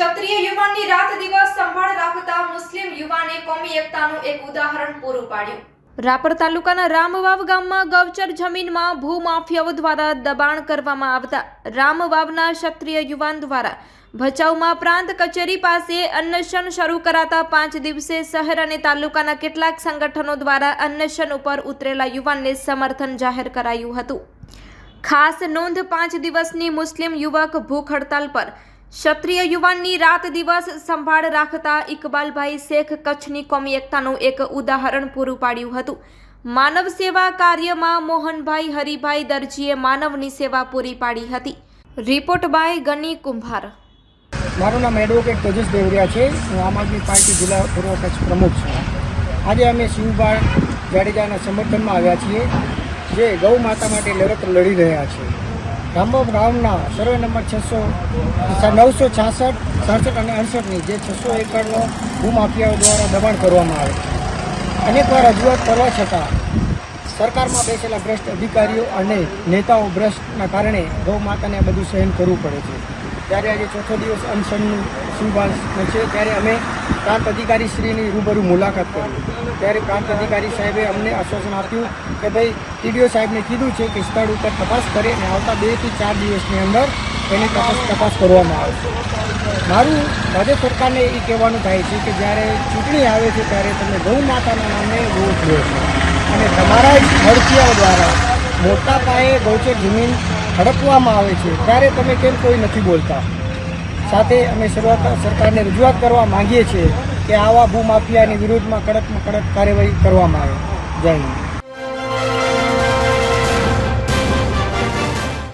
ક્ષત્રિય યુવાનની રાત દિવસ સંભાળ રાખતા મુસ્લિમ યુવાને કોમી એકતાનું એક ઉદાહરણ પૂરું પાડ્યું. રાપર તાલુકાના રામવાવ ગામમાં ગૌચર જમીનમાં ભૂમાફિયાઓ દ્વારા દબાણ કરવામાં આવતા રામવાવના ક્ષત્રિય યુવાન દ્વારા ભચાઉમાં પ્રાંત કચેરી પાસે અન્નશન શરૂ કરાતા પાંચ દિવસે શહેર અને તાલુકાના કેટલાક સંગઠનો દ્વારા અન્નશન ઉપર ઉતરેલા યુવાનને સમર્થન જાહેર કરાયું હતું. ખાસ નોંધ પાંચ દિવસની મુસ્લિમ યુવક ભૂખ હડતાલ પર ક્ષત્રિય યુવાનની રાત દિવસ સંભાળ રાખતા ઇકબાલભાઈ શેખ કચ્છની કોમી એકતાનું એક ઉદાહરણ પૂરું પાડ્યું હતું. માનવ સેવા કાર્યમાં મોહનભાઈ, હરિભાઈ દરજીએ માનવની સેવા પૂરી પાડી હતી. રિપોર્ટ બાય ગની કુંભાર. મારું નામ એડવોકેટ તેજસ દેવરિયા છે. હું આમ આદમી પાર્ટી જિલ્લા પૂર્વ કચ્છ પ્રમુખ છું. આજે અમે શિવભાઈ જાડેજાના સમર્થનમાં આવ્યા છીએ. જે ગૌ માતા માટે લડત લડી રહ્યા છે. રામબાબ રાવના સર્વે નંબર છસો નવસો છાસઠ, સડસઠ અને અડસઠની જે છસો એકરનો ભૂમાફિયાઓ દ્વારા દબાણ કરવામાં આવે અનેકવાર રજૂઆત કરવા છતાં સરકારમાં બેસેલા ભ્રષ્ટ અધિકારીઓ અને નેતાઓ ભ્રષ્ટના કારણે ગૌ માતાને બધું સહન કરવું પડે છે. ત્યારે આજે ચોથો દિવસ અનશનનું શુભાંશ છે. ત્યારે અમે પ્રાંત અધિકારી શ્રીની રૂબરૂ મુલાકાત કરી. ત્યારે પ્રાંત અધિકારી સાહેબે અમને આશ્વાસન આપ્યું કે ભાઈ, ટીડીઓ સાહેબને કીધું છે કે સ્થળ ઉપર તપાસ કરે અને આવતા બેથી ચાર દિવસની અંદર એની તપાસ તપાસ કરવામાં આવશે મારું ભાજપ સરકારને એ કહેવાનું થાય છે કે જ્યારે ચૂંટણી આવે છે ત્યારે તમે ગૌ માતાના નામે વોટ લો છો. અને તમારા જ હડપિયાઓ દ્વારા મોટા પાયે ગૌચર જમીન હડપવામાં આવે છે. ત્યારે તમે કેમ કોઈ નથી બોલતા? સાથે અમે સરકારને રજૂઆત કરવા માંગીએ છીએ કે આવા ભૂમાફિયાની વિરુદ્ધમાં કડકમાં કડક કાર્યવાહી કરવામાં આવે. જય હિન્દ.